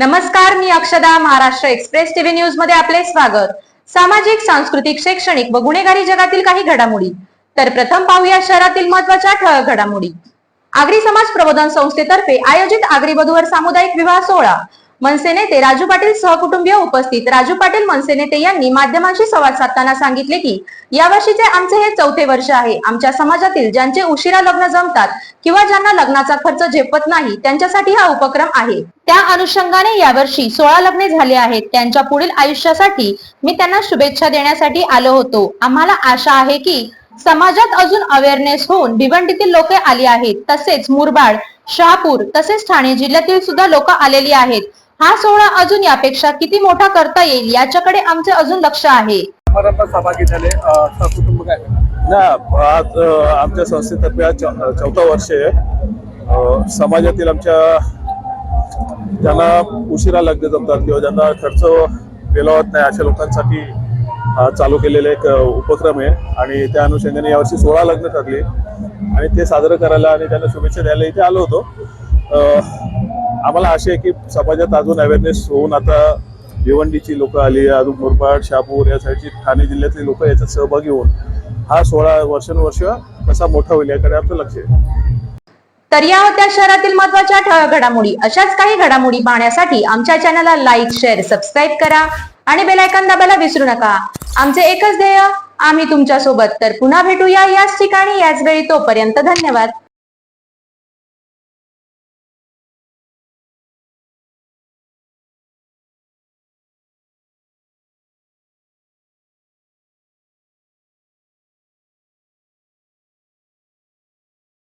नमस्कार मी अक्षदा Maharashtra express TV न्यूजमध्ये आपले स्वागत. सामाजिक सांस्कृतिक शैक्षणिक व गुन्हेगारी जगातील काही घडामोडी. तर प्रथम पाहूया शहरातील महत्त्वाच्या ठळक घडामोडी. आगरी समाज प्रबोधन संस्थेतर्फे आयोजित आगरी वधूवर सामुदायिक विवाह सोहळा. मनसे नेते राजू पाटील सहकुटुंबीय उपस्थित. राजू पाटील मनसे नेते यांनी माध्यमांशी संवाद साधताना सांगितले की यावर्षीचे आमचे हे चौथे वर्ष आहे. आमच्या समाजातील ज्यांचे उशिरा लग्न जमतात किंवा ज्यांना लग्नाचा खर्च झेपत नाही त्यांच्यासाठी हा उपक्रम आहे. त्या अनुषंगाने यावर्षी सोळा लग्ने झाले आहेत. त्यांच्या पुढील आयुष्यासाठी मी त्यांना शुभेच्छा देण्यासाठी आलो होतो. आम्हाला आशा आहे की समाजात अजून अवेअरनेस होऊन भिवंडीतील लोक आली आहेत. तसेच मुरबाड शहापूर तसेच ठाणे जिल्ह्यातील सुद्धा लोक आलेली आहेत. हा सोहळा अजून यापेक्षा किती मोठा करता येईल याच्याकडे आमचे अजून लक्ष आहे. समारंभात सहभागी झाले अ, सहकुटुंब काय आज अ, आमच्या संस्थेतर्फे आज चौ- चौथा वर्ष आहे. अ, समाजातील आमच्या ज्यांना उशिरा लग्न जमतात किंवा ज्यांना खर्च पेलावत नाही अशा लोकांसाठी चालू केलेला एक अ, उपक्रम आहे. आणि त्या अनुषंगाने यावर्षी सोळा लग्न ठरली. आणि ते साजरं करायला आणि त्यांना शुभेच्छा द्यायला इथे आलो होतो. अ, आम्हाला आशा आहे की समाजात अजून अवेअरनेस होऊन आता भिवंडीची लोक आली अजून मुरबाड शहापूर या साईडची ठाणे जिल्ह्यातली लोक याच्यात सहभागी होऊन हा सोळा वर्षानुवर्ष कसा मोठा होईल याकडे आमचं लक्ष आहे. तर या होत्या शहरातील महत्त्वाच्या ठळक घडामोडी अशाच काही घडामोडी पाहण्यासाठी आमच्या चॅनलला लाईक शेअर सबस्क्राईब करा आणि बेलायकन दाबायला विसरू नका. आमचे एकच ध्येय आम्ही तुमच्यासोबत तर पुन्हा भेटूया याच ठिकाणी याच वेळी तोपर्यंत धन्यवाद.